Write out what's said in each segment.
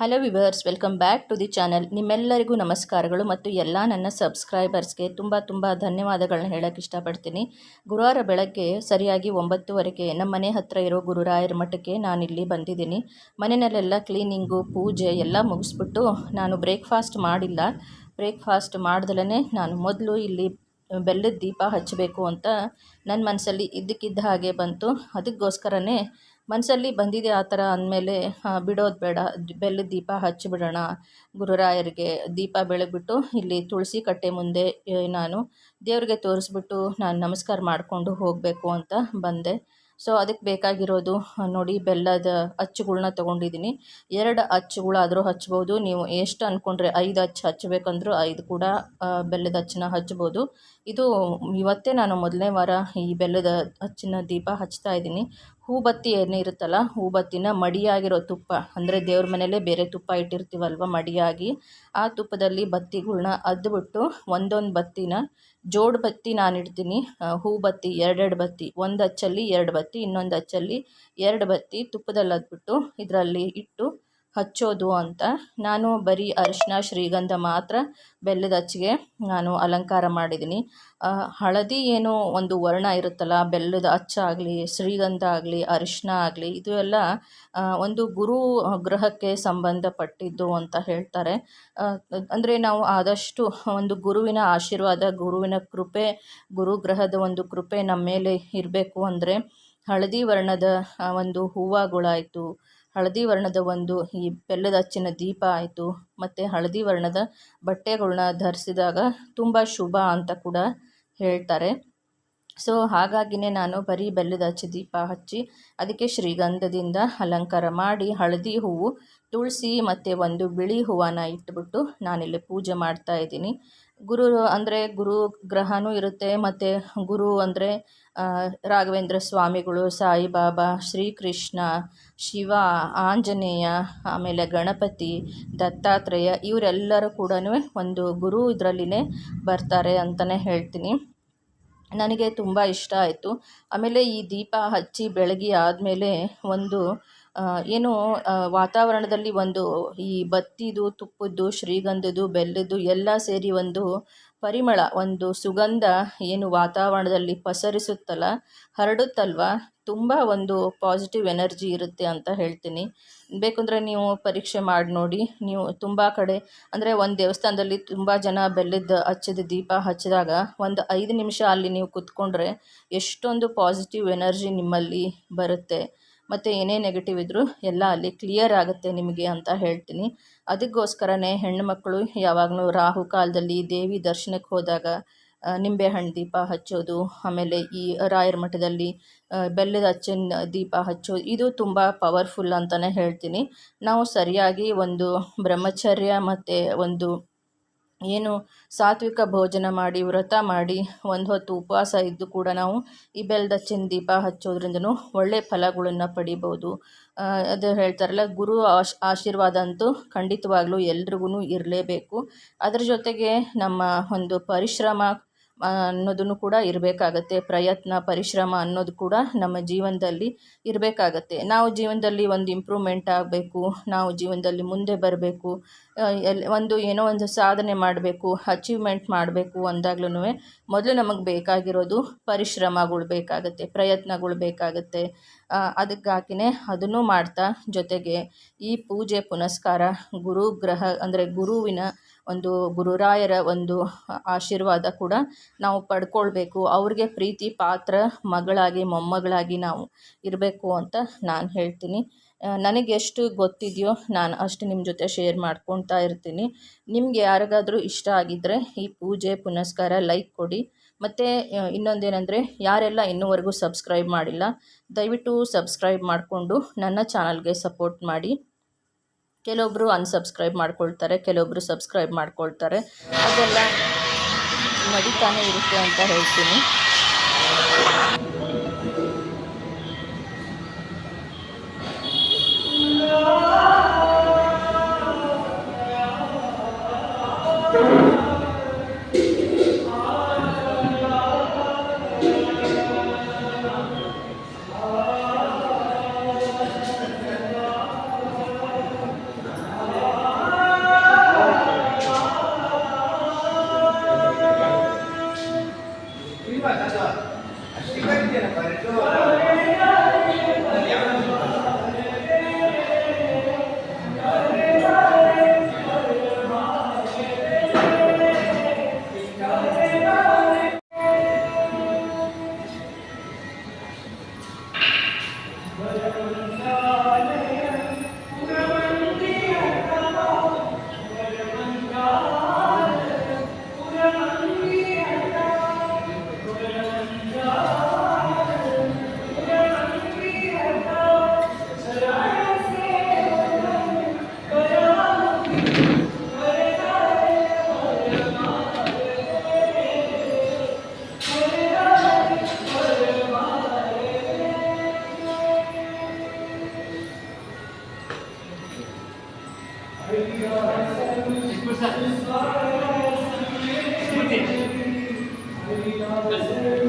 Hello viewers welcome back to the channel ನಿಮ್ಮೆಲ್ಲರಿಗೂ ನಮಸ್ಕಾರಗಳು ಮತ್ತು ಎಲ್ಲ ನನ್ನ ಸಬ್ಸ್ಕ್ರೈಬರ್ಸ್ಗೆ ತುಂಬ ತುಂಬ ಧನ್ಯವಾದಗಳನ್ನ ಹೇಳೋಕೆ ಇಷ್ಟಪಡ್ತೀನಿ. ಗುರುವಾರ ಬೆಳಗ್ಗೆ ಸರಿಯಾಗಿ ಒಂಬತ್ತುವರೆಗೆ ನಮ್ಮ ಮನೆ ಹತ್ತಿರ ಇರೋ ಗುರುರಾಯರ ಮಠಕ್ಕೆ ಇಲ್ಲಿ ಬಂದಿದ್ದೀನಿ. ಮನೆಯಲ್ಲೆಲ್ಲ ಕ್ಲೀನಿಂಗು ಪೂಜೆ ಎಲ್ಲ ಮುಗಿಸ್ಬಿಟ್ಟು ನಾನು ಬ್ರೇಕ್ಫಾಸ್ಟ್ ಮಾಡಿಲ್ಲ. ಬ್ರೇಕ್ಫಾಸ್ಟ್ ಮಾಡ್ದಲೇ ನಾನು ಮೊದಲು ಇಲ್ಲಿ ಬೆಲ್ಲದ ದೀಪ ಹಚ್ಚಬೇಕು ಅಂತ ನನ್ನ ಮನಸ್ಸಲ್ಲಿ ಇದ್ದಕ್ಕಿದ್ದ ಹಾಗೆ ಬಂತು. ಅದಕ್ಕೋಸ್ಕರನೇ ಮನಸ್ಸಲ್ಲಿ ಬಂದಿದೆ ಆ ಥರ ಅಂದಮೇಲೆ ಬಿಡೋದು ಬೇಡ. ಬೆಲ್ಲದ ದೀಪ ಹಚ್ಚಿಬಿಡೋಣ. ಗುರುರಾಯರಿಗೆ ದೀಪ ಬೆಳಗ್ಬಿಟ್ಟು ಇಲ್ಲಿ ತುಳಸಿ ಕಟ್ಟೆ ಮುಂದೆ ನಾನು ದೇವರಿಗೆ ತೋರಿಸ್ಬಿಟ್ಟು ನಾನು ನಮಸ್ಕಾರ ಮಾಡಿಕೊಂಡು ಹೋಗಬೇಕು ಅಂತ ಬಂದೆ. ಸೊ ಅದಕ್ಕೆ ಬೇಕಾಗಿರೋದು ನೋಡಿ, ಬೆಲ್ಲದ ಅಚ್ಚುಗಳನ್ನ ತೊಗೊಂಡಿದ್ದೀನಿ ಎರಡು ಅಚ್ಚುಗಳಾದರೂ ಹಚ್ಬೋದು. ನೀವು ಎಷ್ಟು ಅಂದ್ಕೊಂಡ್ರೆ ಐದು ಅಚ್ಚು ಹಚ್ಚಬೇಕಂದ್ರೂ ಐದು ಕೂಡ ಬೆಲ್ಲದ ಅಚ್ಚನ್ನ ಹಚ್ಬೋದು. ಇದು ಇವತ್ತೇ ನಾನು ಮೊದಲನೇ ವಾರ ಈ ಬೆಲ್ಲದ ಅಚ್ಚಿನ ದೀಪ ಹಚ್ತಾ ಇದ್ದೀನಿ. ಹೂಬತ್ತಿ ಏನಿರುತ್ತಲ್ಲ ಹೂಬತ್ತಿನ ಮಡಿಯಾಗಿರೋ ತುಪ್ಪ, ಅಂದರೆ ದೇವ್ರ ಮನೆಯಲ್ಲೇ ಬೇರೆ ತುಪ್ಪ ಇಟ್ಟಿರ್ತೀವಲ್ವ ಮಡಿಯಾಗಿ, ಆ ತುಪ್ಪದಲ್ಲಿ ಬತ್ತಿಗಳನ್ನ ಅದ್ಬಿಟ್ಟು ಒಂದೊಂದು ಬತ್ತಿನ ಜೋಡು ಬತ್ತಿ ನಾನು ಇಡ್ತೀನಿ. ಹೂ ಬತ್ತಿ, ಎರಡೆರಡು ಬತ್ತಿ, ಒಂದು ಅಚ್ಚಲ್ಲಿ ಎರಡು ಬತ್ತಿ, ಇನ್ನೊಂದು ಅಚ್ಚಲ್ಲಿ ಎರಡು ಬತ್ತಿ ತುಪ್ಪದಲ್ಲಿ ಅದ್ಬಿಟ್ಟು ಇದರಲ್ಲಿ ಇಟ್ಟು ಹಚ್ಚೋದು ಅಂತ. ನಾನು ಬರೀ ಅರಿಶಿನ, ಶ್ರೀಗಂಧ ಮಾತ್ರ ಬೆಲ್ಲದ ಅಚ್ಚಿಗೆ ನಾನು ಅಲಂಕಾರ ಮಾಡಿದ್ದೀನಿ. ಹಳದಿ ಏನು ಒಂದು ವರ್ಣ ಇರುತ್ತಲ್ಲ, ಬೆಲ್ಲದ ಅಚ್ಚಾಗಲಿ ಶ್ರೀಗಂಧ ಆಗಲಿ, ಅರಿಶಿನ ಆಗಲಿ, ಇದು ಎಲ್ಲ ಒಂದು ಗುರು ಗ್ರಹಕ್ಕೆ ಸಂಬಂಧಪಟ್ಟಿದ್ದು ಅಂತ ಹೇಳ್ತಾರೆ. ಅಂದರೆ ನಾವು ಆದಷ್ಟು ಒಂದು ಗುರುವಿನ ಆಶೀರ್ವಾದ, ಗುರುವಿನ ಕೃಪೆ ಗುರುಗ್ರಹದ ಒಂದು ಕೃಪೆ ನಮ್ಮ ಮೇಲೆ ಇರಬೇಕು ಅಂದರೆ ಹಳದಿ ವರ್ಣದ ಒಂದು ಹೂವುಗಳಾಯಿತು ಹಳದಿ ವರ್ಣದ ಒಂದು ಈ ಬೆಲ್ಲದ ಅಚ್ಚಿನ ದೀಪ ಆಯಿತು. ಮತ್ತು ಹಳದಿ ವರ್ಣದ ಬಟ್ಟೆಗಳನ್ನ ಧರಿಸಿದಾಗ ತುಂಬ ಶುಭ ಅಂತ ಕೂಡ ಹೇಳ್ತಾರೆ. ಸೊ, ಹಾಗಾಗಿನೇ ನಾನು ಬರೀ ಬೆಲ್ಲದ ಹಚ್ಚಿ ದೀಪ ಹಚ್ಚಿ ಅದಕ್ಕೆ ಶ್ರೀಗಂಧದಿಂದ ಅಲಂಕಾರ ಮಾಡಿ ಹಳದಿ ಹೂವು, ತುಳಸಿ ಮತ್ತು ಒಂದು ಬಿಳಿ ಹೂವನ್ನ ಇಟ್ಬಿಟ್ಟು ನಾನಿಲ್ಲಿ ಪೂಜೆ ಮಾಡ್ತಾ ಇದ್ದೀನಿ. ಗುರು ಅಂದರೆ ಗುರು ಗ್ರಹನೂ ಇರುತ್ತೆ, ಮತ್ತು ಗುರು ಅಂದರೆ ರಾಘವೇಂದ್ರ ಸ್ವಾಮಿಗಳು ಸಾಯಿಬಾಬಾ ಶ್ರೀಕೃಷ್ಣ, ಶಿವ, ಆಂಜನೇಯ, ಆಮೇಲೆ ಗಣಪತಿ, ದತ್ತಾತ್ರೇಯ ಇವರೆಲ್ಲರೂ ಕೂಡ ಒಂದು ಗುರು ಇದರಲ್ಲಿನೇ ಬರ್ತಾರೆ ಅಂತಲೇ ಹೇಳ್ತೀನಿ. ನನಗೆ ತುಂಬ ಇಷ್ಟ ಆಯಿತು. ಆಮೇಲೆ ಈ ದೀಪ ಹಚ್ಚಿ ಬೆಳಗ್ಗೆ ಆದಮೇಲೆ ಒಂದು ಏನು ವಾತಾವರಣದಲ್ಲಿ ಒಂದು ಈ ಬತ್ತಿದು ತುಪ್ಪದ್ದು ಶ್ರೀಗಂಧದ್ದು ಬೆಲ್ಲದ್ದು ಎಲ್ಲ ಸೇರಿ ಒಂದು ಪರಿಮಳ, ಒಂದು ಸುಗಂಧ ಏನು ವಾತಾವರಣದಲ್ಲಿ ಪಸರಿಸುತ್ತಲ್ಲ, ಹರಡುತ್ತಲ್ವ? ತುಂಬ ಒಂದು ಪಾಸಿಟಿವ್ ಎನರ್ಜಿ ಇರುತ್ತೆ ಅಂತ ಹೇಳ್ತೀನಿ. ಬೇಕಂದರೆ ನೀವು ಪರೀಕ್ಷೆ ಮಾಡಿ ನೋಡಿ. ನೀವು ತುಂಬ ಕಡೆ, ಅಂದರೆ ಒಂದು ದೇವಸ್ಥಾನದಲ್ಲಿ ತುಂಬ ಜನ ಬೆಲ್ಲದ ಹಚ್ಚಿದ ದೀಪ ಹಚ್ಚಿದಾಗ ಒಂದು ಐದು ನಿಮಿಷ ಅಲ್ಲಿ ನೀವು ಕುತ್ಕೊಂಡ್ರೆ ಎಷ್ಟೊಂದು ಪಾಸಿಟಿವ್ ಎನರ್ಜಿ ನಿಮ್ಮಲ್ಲಿ ಬರುತ್ತೆ. ಮತ್ತು ಏನೇ ನೆಗೆಟಿವ್ ಇದ್ದರೂ ಎಲ್ಲ ಅಲ್ಲಿ ಕ್ಲಿಯರ್ ಆಗುತ್ತೆ ನಿಮಗೆ ಅಂತ ಹೇಳ್ತೀನಿ. ಅದಕ್ಕೋಸ್ಕರನೇ ಹೆಣ್ಣುಮಕ್ಕಳು ಯಾವಾಗಲೂ ರಾಹು ಕಾಲದಲ್ಲಿ ದೇವಿ ದರ್ಶನಕ್ಕೆ ಹೋದಾಗ ನಿಂಬೆಹಣ್ಣು ದೀಪ ಹಚ್ಚೋದು, ಆಮೇಲೆ ಈ ರಾಯರ ಮಠದಲ್ಲಿ ಬೆಲ್ಲದ ಹಚ್ಚಿನ ದೀಪ ಹಚ್ಚೋದು ಇದು ತುಂಬ ಪವರ್ಫುಲ್ ಅಂತಲೇ ಹೇಳ್ತೀನಿ. ನಾವು ಸರಿಯಾಗಿ ಒಂದು ಬ್ರಹ್ಮಚರ್ಯ ಮತ್ತು ಒಂದು ಏನು ಸಾತ್ವಿಕ ಭೋಜನ ಮಾಡಿ, ವ್ರತ ಮಾಡಿ, ಒಂದು ಹೊತ್ತು ಉಪವಾಸ ಇದ್ದು ಕೂಡ ನಾವು ಈ ಬೆಲ್ಲದ ಹಚ್ಚಿನ ದೀಪ ಹಚ್ಚೋದ್ರಿಂದನೂ ಒಳ್ಳೆಯ ಫಲಗಳನ್ನು ಪಡಿಬೋದು. ಅದು ಹೇಳ್ತಾರಲ್ಲ, ಗುರು ಆಶ್, ಆಶೀರ್ವಾದ ಅಂತೂ ಖಂಡಿತವಾಗ್ಲೂ ಎಲ್ರಿಗೂ ಇರಲೇಬೇಕು. ಅದರ ಜೊತೆಗೆ ನಮ್ಮ ಒಂದು ಪರಿಶ್ರಮ ಅನ್ನೋದನ್ನು ಕೂಡ ಇರಬೇಕಾಗತ್ತೆ. ಪ್ರಯತ್ನ, ಪರಿಶ್ರಮ ಅನ್ನೋದು ಕೂಡ ನಮ್ಮ ಜೀವನದಲ್ಲಿ ಇರಬೇಕಾಗತ್ತೆ. ನಾವು ಜೀವನದಲ್ಲಿ ಒಂದು ಇಂಪ್ರೂವ್ಮೆಂಟ್ ಆಗಬೇಕು, ನಾವು ಜೀವನದಲ್ಲಿ ಮುಂದೆ ಬರಬೇಕು ಎಲ್, ಒಂದು ಏನೋ ಒಂದು ಸಾಧನೆ ಮಾಡಬೇಕು ಅಚೀವ್ಮೆಂಟ್ ಮಾಡಬೇಕು ಅಂದಾಗ್ಲೂ ಮೊದಲು ನಮಗೆ ಬೇಕಾಗಿರೋದು ಪರಿಶ್ರಮಗಳು ಬೇಕಾಗುತ್ತೆ, ಪ್ರಯತ್ನಗಳು ಬೇಕಾಗುತ್ತೆ. ಅದಕ್ಕಾಗಿಯೇ ಅದನ್ನು ಮಾಡ್ತಾ ಜೊತೆಗೆ ಈ ಪೂಜೆ, ಪುನಸ್ಕಾರ ಗುರು ಗ್ರಹ ಅಂದರೆ ಗುರುವಿನ ಒಂದು ಗುರುರಾಯರ ಒಂದು ಆಶೀರ್ವಾದ ಕೂಡ ನಾವು ಪಡ್ಕೊಳ್ಬೇಕು. ಅವ್ರಿಗೆ ಪ್ರೀತಿ, ಪಾತ್ರ, ಮಗಳಾಗಿ, ಮೊಮ್ಮಗಳಾಗಿ ನಾವು ಇರಬೇಕು ಅಂತ ನಾನು ಹೇಳ್ತೀನಿ. ನನಗೆ ಎಷ್ಟು ಗೊತ್ತಿದೆಯೋ ನಾನು ಅಷ್ಟು ನಿಮ್ಮ ಜೊತೆ ಶೇರ್ ಮಾಡ್ಕೊತಾ ಇರ್ತೀನಿ. ನಿಮಗೆ ಯಾರಿಗಾದರೂ ಇಷ್ಟ ಆಗಿದ್ದರೆ ಈ ಪೂಜೆ, ಪುನಸ್ಕಾರ ಲೈಕ್ ಕೊಡಿ. ಮತ್ತು ಇನ್ನೊಂದೇನೆಂದರೆ ಯಾರೆಲ್ಲ ಇನ್ನೂವರೆಗೂ ಸಬ್ಸ್ಕ್ರೈಬ್ ಮಾಡಿಲ್ಲ, ದಯವಿಟ್ಟು ಸಬ್ಸ್ಕ್ರೈಬ್ ಮಾಡಿಕೊಂಡು ನನ್ನ ಚಾನಲ್ಗೆ ಸಪೋರ್ಟ್ ಮಾಡಿ. ಕೆಲವೊಬ್ಬರು ಅನ್ಸಬ್ಸ್ಕ್ರೈಬ್ ಮಾಡ್ಕೊಳ್ತಾರೆ ಕೆಲವೊಬ್ಬರು ಸಬ್ಸ್ಕ್ರೈಬ್ ಮಾಡ್ಕೊಳ್ತಾರೆ. ಅದೆಲ್ಲ ನಡೀತಾನೆ ಇರುತ್ತೆ ಅಂತ ಹೇಳ್ತೀನಿ. ಸರ್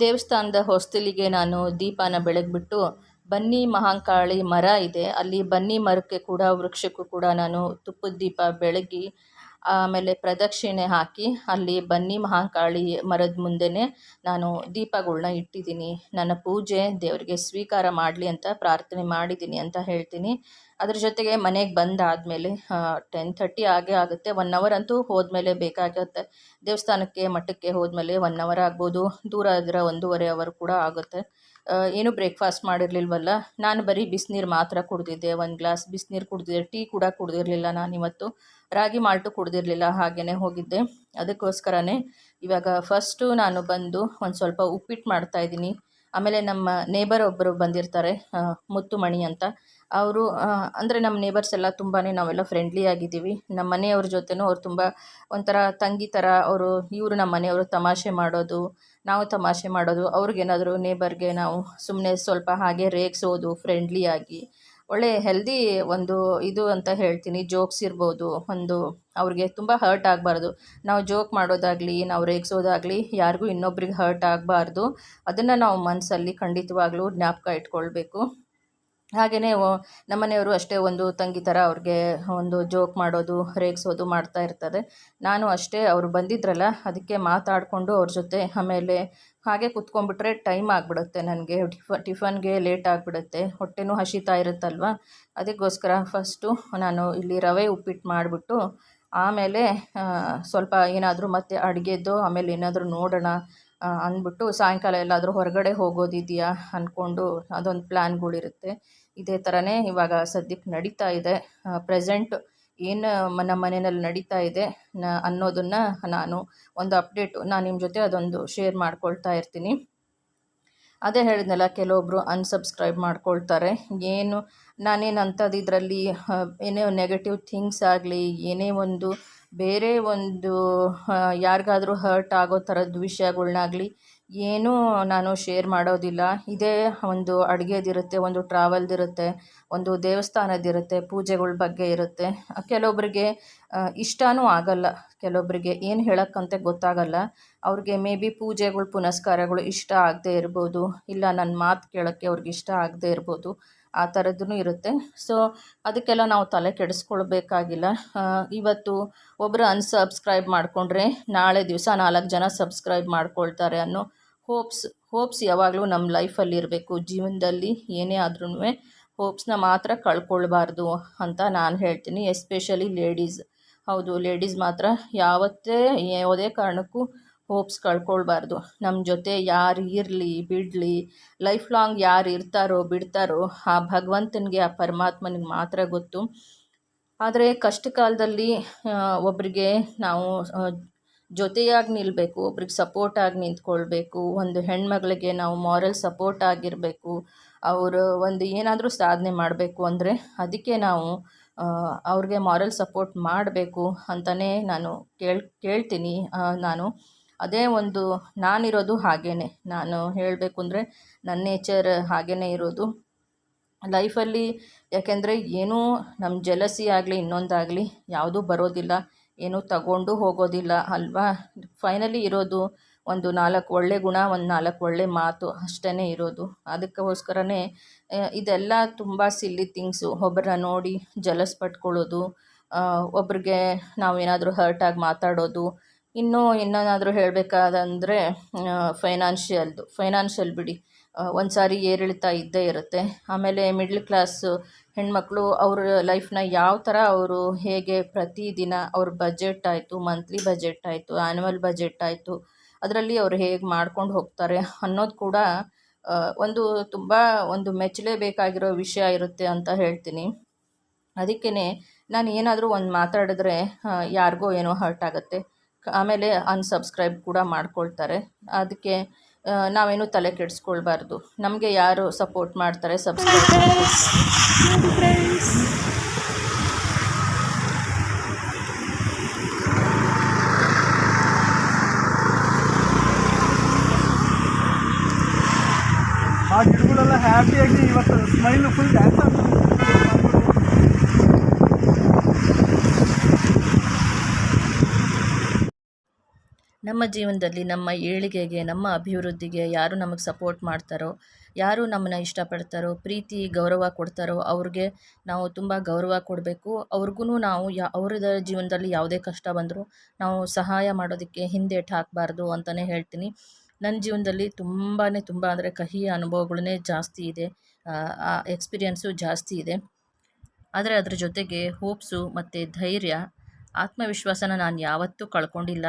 ದೇವಸ್ಥಾನದ ಹೊಸ್ತಿಲಿಗೆ ನಾನು ದೀಪಾನ ಬೆಳಗ್ಬಿಟ್ಟು ಬನ್ನಿ ಮಹಾಂಕಾಳಿ ಮರ ಇದೆ. ಅಲ್ಲಿ ಬನ್ನಿ ಮರಕ್ಕೆ ಕೂಡ, ವೃಕ್ಷಕ್ಕೂ ಕೂಡ ನಾನು ತುಪ್ಪದ ದೀಪ ಬೆಳಗಿ ಆಮೇಲೆ ಪ್ರದಕ್ಷಿಣೆ ಹಾಕಿ ಅಲ್ಲಿ ಬನ್ನಿ ಮಹಾಕಾಳಿ ಮರದ ಮುಂದೆನೇ ನಾನು ದೀಪಗಳನ್ನ ಇಟ್ಟಿದ್ದೀನಿ. ನನ್ನ ಪೂಜೆ ದೇವರಿಗೆ ಸ್ವೀಕಾರ ಮಾಡಲಿ ಅಂತ ಪ್ರಾರ್ಥನೆ ಮಾಡಿದ್ದೀನಿ ಅಂತ ಹೇಳ್ತೀನಿ. ಅದ್ರ ಜೊತೆಗೆ ಮನೆಗೆ ಬಂದಾದಮೇಲೆ ಟೆನ್ ಥರ್ಟಿ ಆಗೇ ಆಗುತ್ತೆ. ಒನ್ ಅವರ್ ಅಂತೂ ಹೋದ್ಮೇಲೆ ಬೇಕಾಗುತ್ತೆ. ದೇವಸ್ಥಾನಕ್ಕೆ ಮಠಕ್ಕೆ ಹೋದ್ಮೇಲೆ ಒನ್ ಅವರ್ ಆಗ್ಬೋದು. ದೂರ ಆದರೆ ಒಂದೂವರೆ ಅವರ್ ಕೂಡ ಆಗುತ್ತೆ. ಏನೂ ಬ್ರೇಕ್ಫಾಸ್ಟ್ ಮಾಡಿರಲಿಲ್ವಲ್ಲ? ನಾನು ಬರೀ ಬಿಸಿನೀರು ಮಾತ್ರ ಕುಡಿದಿದ್ದೆ, ಒಂದು ಗ್ಲಾಸ್ ಬಿಸಿನೀರು ಕುಡಿದಿದ್ದೆ ಟೀ ಕೂಡ ಕುಡಿದಿರಲಿಲ್ಲ ನಾನು ಇವತ್ತು. ರಾಗಿ ಮಾಲ್ಟು ಕುಡಿದಿರಲಿಲ್ಲ ಹಾಗೆಯೇ ಹೋಗಿದ್ದೆ. ಅದಕ್ಕೋಸ್ಕರನೇ ಇವಾಗ ಫಸ್ಟು ನಾನು ಬಂದು ಒಂದು ಸ್ವಲ್ಪ ಉಪ್ಪಿಟ್ಟು ಮಾಡ್ತಾಯಿದ್ದೀನಿ ಆಮೇಲೆ ನಮ್ಮ ನೇಬರ್ ಒಬ್ಬರು ಬಂದಿರ್ತಾರೆ ಮುತ್ತುಮಣಿ ಅಂತ. ಅವರು ಅಂದರೆ ನಮ್ಮ ನೇಬರ್ಸ್ ಎಲ್ಲ ತುಂಬಾ ನಾವೆಲ್ಲ ಫ್ರೆಂಡ್ಲಿ ಆಗಿದ್ದೀವಿ. ನಮ್ಮ ಮನೆಯವ್ರ ಜೊತೆನೂ ಅವ್ರು ತುಂಬ ಒಂಥರ ತಂಗಿ ಥರ ಅವರು, ಇವರು ನಮ್ಮ ಮನೆಯವರು ತಮಾಷೆ ಮಾಡೋದು, ನಾವು ತಮಾಷೆ ಮಾಡೋದು. ಅವ್ರಿಗೇನಾದರೂ ನೇಬರ್ಗೆ ನಾವು ಸುಮ್ಮನೆ ಸ್ವಲ್ಪ ಹಾಗೆ ರೇಗಿಸೋದು ಫ್ರೆಂಡ್ಲಿಯಾಗಿ ಒಳ್ಳೆ ಹೆಲ್ದಿ ಒಂದು ಇದು ಅಂತ ಹೇಳ್ತೀನಿ ಜೋಕ್ಸ್ ಇರ್ಬೋದು. ಒಂದು ಅವ್ರಿಗೆ ತುಂಬ ಹರ್ಟ್ ಆಗಬಾರ್ದು. ನಾವು ಜೋಕ್ ಮಾಡೋದಾಗಲಿ, ನಾವು ರೇಗಿಸೋದಾಗಲಿ ಯಾರಿಗೂ ಇನ್ನೊಬ್ರಿಗೆ ಹರ್ಟ್ ಆಗಬಾರ್ದು. ಅದನ್ನು ನಾವು ಮನಸ್ಸಲ್ಲಿ ಖಂಡಿತವಾಗಲೂ ಜ್ಞಾಪಕ ಇಟ್ಕೊಳ್ಬೇಕು. ಹಾಗೆಯೇ ನಮ್ಮನೆಯವರು ಅಷ್ಟೇ ಒಂದು ತಂಗಿ ಥರ ಅವ್ರಿಗೆ ಒಂದು ಜೋಕ್ ಮಾಡೋದು, ರೇಗಿಸೋದು ಮಾಡ್ತಾ ಇರ್ತಾರೆ ನಾನು ಅಷ್ಟೇ, ಅವರು ಬಂದಿದ್ರಲ್ಲ, ಅದಕ್ಕೆ ಮಾತಾಡಿಕೊಂಡು ಅವ್ರ ಜೊತೆ ಆಮೇಲೆ ಹಾಗೆ ಕುತ್ಕೊಂಡ್ಬಿಟ್ರೆ ಟೈಮ್ ಆಗಿಬಿಡುತ್ತೆ ನನಗೆ. ಟಿಫ ಟಿಫನ್ಗೆ ಲೇಟ್ ಆಗಿಬಿಡುತ್ತೆ. ಹೊಟ್ಟೆನೂ ಹಸಿತಾ ಇರುತ್ತಲ್ವ? ಅದಕ್ಕೋಸ್ಕರ ಫಸ್ಟು ನಾನು ಇಲ್ಲಿ ರವೆ ಉಪ್ಪಿಟ್ಟು ಮಾಡಿಬಿಟ್ಟು, ಆಮೇಲೆ ಸ್ವಲ್ಪ ಏನಾದರೂ ಮತ್ತೆ ಅಡುಗೆದ್ದು ಆಮೇಲೆ ಏನಾದರೂ ನೋಡೋಣ ಅಂದ್ಬಿಟ್ಟು ಸಾಯಂಕಾಲ ಎಲ್ಲಾದರೂ ಹೊರಗಡೆ ಹೋಗೋದಿದೆಯಾ ಅಂದ್ಕೊಂಡು ಅದೊಂದು ಪ್ಲ್ಯಾನ್ಗಳಿರುತ್ತೆ ಇದೇ ಥರನೇ ಇವಾಗ ಸದ್ಯಕ್ಕೆ ನಡೀತಾ ಇದೆ. ಪ್ರೆಸೆಂಟ್ ಏನು ನಮ್ಮ ಮನೆಯಲ್ಲಿ ನಡೀತಾ ಇದೆ ನ, ಅನ್ನೋದನ್ನು ನಾನು ಒಂದು ಅಪ್ಡೇಟು, ನಾನು ನಿಮ್ಮ ಜೊತೆ ಅದೊಂದು ಶೇರ್ ಮಾಡ್ಕೊಳ್ತಾ ಇರ್ತೀನಿ. ಅದೇ ಹೇಳಿದ್ನಲ್ಲ ಕೆಲವೊಬ್ಬರು ಅನ್ಸಬ್ಸ್ಕ್ರೈಬ್ ಮಾಡ್ಕೊಳ್ತಾರೆ. ಏನು, ನಾನೇನು ಅಂಥದ್ದು ಇದರಲ್ಲಿ ಏನೇ ನೆಗೆಟಿವ್ ಥಿಂಗ್ಸ್ ಆಗಲಿ, ಏನೇ ಒಂದು ಬೇರೆ ಒಂದು ಯಾರಿಗಾದರೂ ಹರ್ಟ್ ಆಗೋ ಥರದ ವಿಷಯಗಳ್ನಾಗಲಿ ಏನೂ ನಾನು ಶೇರ್ ಮಾಡೋದಿಲ್ಲ. ಇದೇ ಒಂದು ಅಡುಗೆದಿರುತ್ತೆ, ಒಂದು ಟ್ರಾವೆಲ್ದಿರುತ್ತೆ ಒಂದು ದೇವಸ್ಥಾನದಿರುತ್ತೆ, ಪೂಜೆಗಳ ಬಗ್ಗೆ ಇರುತ್ತೆ. ಕೆಲವೊಬ್ಬರಿಗೆ ಇಷ್ಟವೂ ಆಗಲ್ಲ. ಕೆಲವೊಬ್ಬರಿಗೆ ಏನು ಹೇಳೋಕ್ಕಂತ ಗೊತ್ತಾಗಲ್ಲ. ಅವ್ರಿಗೆ ಮೇ ಬಿ ಪೂಜೆಗಳು, ಪುನಸ್ಕಾರಗಳು ಇಷ್ಟ ಆಗದೇ ಇರ್ಬೋದು. ಇಲ್ಲ ನನ್ನ ಮಾತು ಕೇಳೋಕ್ಕೆ ಅವ್ರಿಗೆ ಇಷ್ಟ ಆಗದೇ ಇರ್ಬೋದು. ಆ ಥರದ್ದು ಇರುತ್ತೆ. ಸೊ ಅದಕ್ಕೆಲ್ಲ ನಾವು ತಲೆ ಕೆಡಿಸ್ಕೊಳ್ಬೇಕಾಗಿಲ್ಲ. ಇವತ್ತು ಒಬ್ಬರು ಅನ್ಸಬ್ಸ್ಕ್ರೈಬ್ ಮಾಡಿಕೊಂಡ್ರೆ ನಾಳೆ ದಿವಸ ನಾಲ್ಕು ಜನ ಸಬ್ಸ್ಕ್ರೈಬ್ ಮಾಡ್ಕೊಳ್ತಾರೆ ಅನ್ನೋ ಹೋಪ್ಸ್ ಹೋಪ್ಸ್ ಯಾವಾಗಲೂ ನಮ್ಮ ಲೈಫಲ್ಲಿ ಇರಬೇಕು. ಜೀವನದಲ್ಲಿ ಏನೇ ಆದ್ರೂ ಹೋಪ್ಸ್ನ ಮಾತ್ರ ಕಳ್ಕೊಳ್ಬಾರ್ದು ಅಂತ ನಾನು ಹೇಳ್ತೀನಿ. ಎಸ್ಪೆಷಲಿ ಲೇಡೀಸ್ ಹೌದು ಲೇಡೀಸ್ ಮಾತ್ರ ಯಾವತ್ತೇ, ಯಾವುದೇ ಕಾರಣಕ್ಕೂ ಹೋಪ್ಸ್ ಕಳ್ಕೊಳ್ಬಾರ್ದು. ನಮ್ಮ ಜೊತೆ ಯಾರು ಇರಲಿ, ಬಿಡಲಿ ಲೈಫ್ ಲಾಂಗ್ ಯಾರು ಇರ್ತಾರೋ, ಬಿಡ್ತಾರೋ, ಆ ಭಗವಂತನಿಗೆ, ಆ ಪರಮಾತ್ಮನಿಗೆ ಮಾತ್ರ ಗೊತ್ತು. ಆದರೆ ಕಷ್ಟ ಕಾಲದಲ್ಲಿ ಒಬ್ಬರಿಗೆ ನಾವು ಜೊತೆಯಾಗಿ ನಿಲ್ಲಬೇಕು ಒಬ್ರಿಗೆ ಸಪೋರ್ಟಾಗಿ ನಿಂತ್ಕೊಳ್ಬೇಕು, ಒಂದು ಹೆಣ್ಮಗಳಿಗೆ ನಾವು ಮಾರಲ್ ಸಪೋರ್ಟ್ ಆಗಿರಬೇಕು, ಅವರು ಒಂದು ಏನಾದರೂ ಸಾಧನೆ ಮಾಡಬೇಕು ಅಂದರೆ ಅದಕ್ಕೆ ನಾವು ಅವ್ರಿಗೆ ಮಾರಲ್ ಸಪೋರ್ಟ್ ಮಾಡಬೇಕು ಅಂತಲೇ ನಾನು ಕೇಳ್, ಕೇಳ್ತೀನಿ. ನಾನು ಅದೇ ಒಂದು ನಾನಿರೋದು ಹಾಗೇ ನಾನು ಹೇಳಬೇಕು ಅಂದರೆ ನನ್ನ ನೇಚರ್ ಹಾಗೇ ಇರೋದು. ಲೈಫಲ್ಲಿ ಯಾಕೆಂದರೆ ಏನೂ ನಮ್ಮ ಜಲಸಿ ಆಗಲಿ ಇನ್ನೊಂದಾಗಲಿ ಯಾವುದೂ ಬರೋದಿಲ್ಲ. ಏನೂ ತಗೊಂಡು ಹೋಗೋದಿಲ್ಲ ಅಲ್ವಾ? ಫೈನಲಿ ಇರೋದು ಒಂದು ನಾಲ್ಕು ಒಳ್ಳೆ ಗುಣ, ಒಂದು ನಾಲ್ಕು ಒಳ್ಳೆ ಮಾತು ಅಷ್ಟೇ ಇರೋದು. ಅದಕ್ಕೋಸ್ಕರನೇ ಇದೆಲ್ಲ ತುಂಬ ಸಿಲ್ಲಿ ಥಿಂಗ್ಸು ಒಬ್ಬರನ್ನ ನೋಡಿ ಜಲಸ್ ಪಟ್ಕೊಳ್ಳೋದು ಒಬ್ರಿಗೆ ನಾವೇನಾದರೂ ಹರ್ಟಾಗಿ ಮಾತಾಡೋದು ಇನ್ನೂ ಇನ್ನೇನಾದರೂ ಹೇಳಬೇಕಾದಂದರೆ ಫೈನಾನ್ಷಿಯಲ್ದು ಫೈನಾನ್ಷಿಯಲ್ ಬಿಡಿ. ಒಂದು ಸಾರಿ ಏರಿಳಿತ ಇದ್ದೇ ಇರುತ್ತೆ. ಆಮೇಲೆ ಮಿಡ್ಲ್ ಕ್ಲಾಸು ಹೆಣ್ಮಕ್ಳು ಅವ್ರ ಲೈಫ್ನ ಯಾವ ಥರ ಅವರು ಹೇಗೆ ಪ್ರತಿದಿನ ಅವ್ರ ಬಜೆಟ್ ಆಯಿತು ಮಂತ್ಲಿ ಬಜೆಟ್ ಆಯಿತು ಆ್ಯನ್ಯುವಲ್ ಬಜೆಟ್ ಆಯಿತು, ಅದರಲ್ಲಿ ಅವ್ರು ಹೇಗೆ ಮಾಡ್ಕೊಂಡು ಹೋಗ್ತಾರೆ ಅನ್ನೋದು ಕೂಡ ಒಂದು ತುಂಬ ಒಂದು ಮೆಚ್ಚಲೇಬೇಕಾಗಿರೋ ವಿಷಯ ಇರುತ್ತೆ ಅಂತ ಹೇಳ್ತೀನಿ. ಅದಕ್ಕೇ ನಾನು ಏನಾದರೂ ಒಂದು ಮಾತಾಡಿದ್ರೆ ಯಾರಿಗೋ ಏನೋ ಹರ್ಟ್ ಆಗುತ್ತೆ. ಆಮೇಲೆ ಅನ್ಸಬ್ಸ್ಕ್ರೈಬ್ ಕೂಡ ಮಾಡ್ಕೊಳ್ತಾರೆ. ಅದಕ್ಕೆ ನಾವೇನು ತಲೆ ಕೆಡಿಸ್ಕೊಳ್ಬಾರ್ದು. ನಮಗೆ ಯಾರು ಸಪೋರ್ಟ್ ಮಾಡ್ತಾರೆ ಸಬ್ಸ್ಕ್ರೈಬ್ ಆ ಗಿಡಗಳೆಲ್ಲ ಹ್ಯಾಪಿಯಾಗಿ ಇವತ್ತು ಸ್ಮೈಲ್ ಫುಲ್ ಡ್ಯಾನ್ಸ್ ನಮ್ಮ ಜೀವನದಲ್ಲಿ ನಮ್ಮ ಏಳಿಗೆಗೆ, ನಮ್ಮ ಅಭಿವೃದ್ಧಿಗೆ ಯಾರು ನಮಗೆ ಸಪೋರ್ಟ್ ಮಾಡ್ತಾರೋ, ಯಾರು ನಮ್ಮನ್ನ ಇಷ್ಟಪಡ್ತಾರೋ, ಪ್ರೀತಿ, ಗೌರವ ಕೊಡ್ತಾರೋ ಅವ್ರಿಗೆ ನಾವು ತುಂಬ ಗೌರವ ಕೊಡಬೇಕು. ಅವ್ರಿಗೂ ನಾವು ಯಾ, ಅವ್ರದ ಜೀವನದಲ್ಲಿ ಯಾವುದೇ ಕಷ್ಟ ಬಂದರೂ ನಾವು ಸಹಾಯ ಮಾಡೋದಕ್ಕೆ ಹಿಂದೇಟು ಹಾಕಬಾರ್ದು ಅಂತಲೇ ಹೇಳ್ತೀನಿ. ನನ್ನ ಜೀವನದಲ್ಲಿ ತುಂಬಾ ತುಂಬ ಅಂದರೆ ಕಹಿ ಅನುಭವಗಳನ್ನೇ ಜಾಸ್ತಿ ಇದೆ. ಆ ಎಕ್ಸ್ಪೀರಿಯೆನ್ಸು ಜಾಸ್ತಿ ಇದೆ. ಆದರೆ ಅದರ ಜೊತೆಗೆ ಹೋಪ್ಸು ಮತ್ತು ಧೈರ್ಯ, ಆತ್ಮವಿಶ್ವಾಸನ ನಾನು ಯಾವತ್ತೂ ಕಳ್ಕೊಂಡಿಲ್ಲ.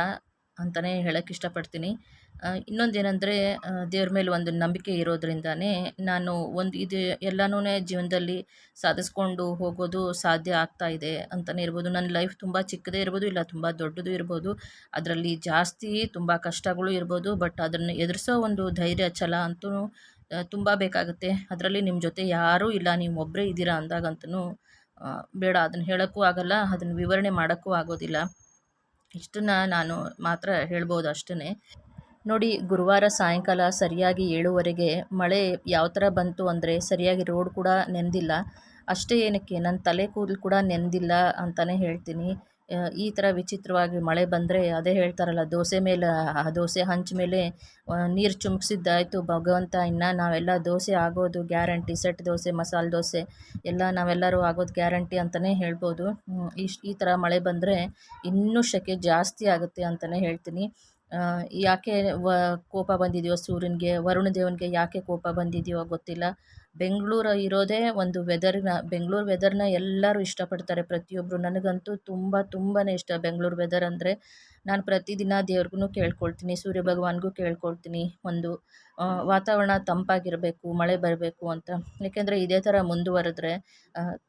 ಅಂತಲೇ ಹೇಳೋಕ್ಕೆ ಇಷ್ಟಪಡ್ತೀನಿ. ಇನ್ನೊಂದೇನೆಂದರೆ ದೇವ್ರ ಮೇಲೆ ಒಂದು ನಂಬಿಕೆ ಇರೋದ್ರಿಂದನೇ ನಾನು ಒಂದು ಇದು ಎಲ್ಲನೂ ಜೀವನದಲ್ಲಿ ಸಾಧಿಸ್ಕೊಂಡು ಹೋಗೋದು ಸಾಧ್ಯ ಆಗ್ತಾ ಇದೆ ಅಂತಲೇ ಇರ್ಬೋದು. ನನ್ನ ಲೈಫ್ ತುಂಬ ಚಿಕ್ಕದೇ ಇರ್ಬೋದು, ಇಲ್ಲ ತುಂಬ ದೊಡ್ಡದು ಇರ್ಬೋದು. ಅದರಲ್ಲಿ ಜಾಸ್ತಿ ತುಂಬ ಕಷ್ಟಗಳು ಇರ್ಬೋದು ಬಟ್ ಅದನ್ನು ಎದುರಿಸೋ ಒಂದು ಧೈರ್ಯ, ಛಲ ಅಂತೂ ತುಂಬ ಬೇಕಾಗುತ್ತೆ. ಅದರಲ್ಲಿ ನಿಮ್ಮ ಜೊತೆ ಯಾರೂ ಇಲ್ಲ, ನೀವು ಒಬ್ಬರೇ ಇದ್ದೀರಾ ಅಂದಾಗಂತೂ ಬೇಡ. ಅದನ್ನು ಹೇಳೋಕ್ಕೂ ಆಗೋಲ್ಲ, ಅದನ್ನು ವಿವರಣೆ ಮಾಡೋಕ್ಕೂ ಆಗೋದಿಲ್ಲ. ಇಷ್ಟನ್ನು ನಾನು ಮಾತ್ರ ಹೇಳ್ಬೋದು ಅಷ್ಟೇ ನೋಡಿ, ಗುರುವಾರ ಸಾಯಂಕಾಲ ಸರಿಯಾಗಿ ಏಳುವರೆಗೆ ಮಳೆ ಯಾವ ಥರ ಬಂತು ಅಂದರೆ ಸರಿಯಾಗಿ ರೋಡ್ ಕೂಡ ನೆಂದಿಲ್ಲ. ಅಷ್ಟೇ ಏನಕ್ಕೆ? ನನ್ನ ತಲೆ ಕೂದಲು ಕೂಡ ನೆಂದಿಲ್ಲ ಅಂತಲೇ ಹೇಳ್ತೀನಿ. ಈ ಥರ ವಿಚಿತ್ರವಾಗಿ ಮಳೆ ಬಂದರೆ ಅದೇ ಹೇಳ್ತಾರಲ್ಲ, ದೋಸೆ ಮೇಲೆ, ಆ ದೋಸೆ ಹಂಚ ಮೇಲೆ ನೀರು ಚುಮ್ಕ್ಸಿದ್ದಾಯಿತು. ಭಗವಂತ, ಇನ್ನು ನಾವೆಲ್ಲ ದೋಸೆ ಆಗೋದು ಗ್ಯಾರಂಟಿ. ಸೆಟ್ ದೋಸೆ, ಮಸಾಲೆ ದೋಸೆ, ಎಲ್ಲ ನಾವೆಲ್ಲರೂ ಆಗೋದು ಗ್ಯಾರಂಟಿ ಅಂತಲೇ ಹೇಳ್ಬೋದು. ಇಷ್ಟು ಈ ಥರ ಮಳೆ ಬಂದರೆ ಇನ್ನೂ ಶೆಕೆ ಜಾಸ್ತಿ ಆಗುತ್ತೆ ಅಂತಲೇ ಹೇಳ್ತೀನಿ. ಯಾಕೆ ವ, ಕೋಪ ಬಂದಿದೆಯೋ, ಸೂರ್ಯನಿಗೆ, ವರುಣ ದೇವನಿಗೆ ಯಾಕೆ ಕೋಪ ಬಂದಿದೆಯೋ ಗೊತ್ತಿಲ್ಲ. ಬೆಂಗಳೂರು ಇರೋದೇ ಒಂದು ವೆದರ್ನ ಬೆಂಗಳೂರು ವೆದರ್ನ ಎಲ್ಲರೂ ಇಷ್ಟಪಡ್ತಾರೆ ಪ್ರತಿಯೊಬ್ಬರು ನನಗಂತೂ ತುಂಬ ತುಂಬಾ ಇಷ್ಟ ಬೆಂಗಳೂರು ವೆದರ್ ಅಂದರೆ. ನಾನು ಪ್ರತಿದಿನ ದೇವ್ರಿಗೂ ಕೇಳ್ಕೊಳ್ತೀನಿ, ಸೂರ್ಯ ಭಗವಾನ್ಗೂ ಕೇಳ್ಕೊಳ್ತೀನಿ ಒಂದು ವಾತಾವರಣ ತಂಪಾಗಿರಬೇಕು, ಮಳೆ ಬರಬೇಕು ಅಂತ. ಯಾಕೆಂದರೆ ಇದೇ ಥರ ಮುಂದುವರೆದ್ರೆ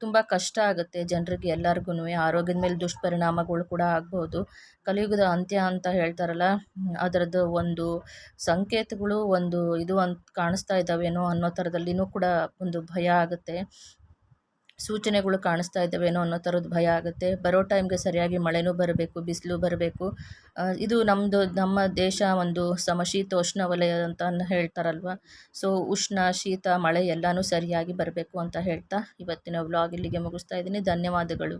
ತುಂಬ ಕಷ್ಟ ಆಗುತ್ತೆ ಜನರಿಗೆ ಎಲ್ಲರಿಗೂ ಆರೋಗ್ಯದ ಮೇಲೆ ದುಷ್ಪರಿಣಾಮಗಳು ಕೂಡ ಆಗ್ಬೋದು. ಕಲಿಯುಗದ ಅಂತ್ಯ ಅಂತ ಹೇಳ್ತಾರಲ್ಲ, ಅದರದ್ದು ಒಂದು ಸಂಕೇತಗಳು, ಒಂದು ಇದು ಅಂತ ಕಾಣಿಸ್ತಾ ಇದ್ದಾವೇನೋ ಅನ್ನೋ ಥರದಲ್ಲಿನೂ ಕೂಡ ಒಂದು ಭಯ ಆಗುತ್ತೆ. ಸೂಚನೆಗಳು ಕಾಣಿಸ್ತಾ ಇದ್ದಾವೇನೋ ಅನ್ನೋ ಥರದ್ದು ಭಯ ಆಗುತ್ತೆ. ಬರೋ ಟೈಮ್ಗೆ ಸರಿಯಾಗಿ ಮಳೆನೂ ಬರಬೇಕು, ಬಿಸಿಲು ಬರಬೇಕು. ಇದು ನಮ್ಮದು ನಮ್ಮ ದೇಶ ಒಂದು ಸಮಶೀತೋಷ್ಣ ವಲಯ ಅಂತ ಹೇಳ್ತಾರಲ್ವ? ಸೊ ಉಷ್ಣ, ಶೀತ, ಮಳೆ ಎಲ್ಲನೂ ಸರಿಯಾಗಿ ಬರಬೇಕು ಅಂತ ಹೇಳ್ತಾ ಇವತ್ತಿನ ವ್ಲಾಗ್ ಇಲ್ಲಿಗೆ ಮುಗಿಸ್ತಾ ಇದ್ದೀನಿ. ಧನ್ಯವಾದಗಳು.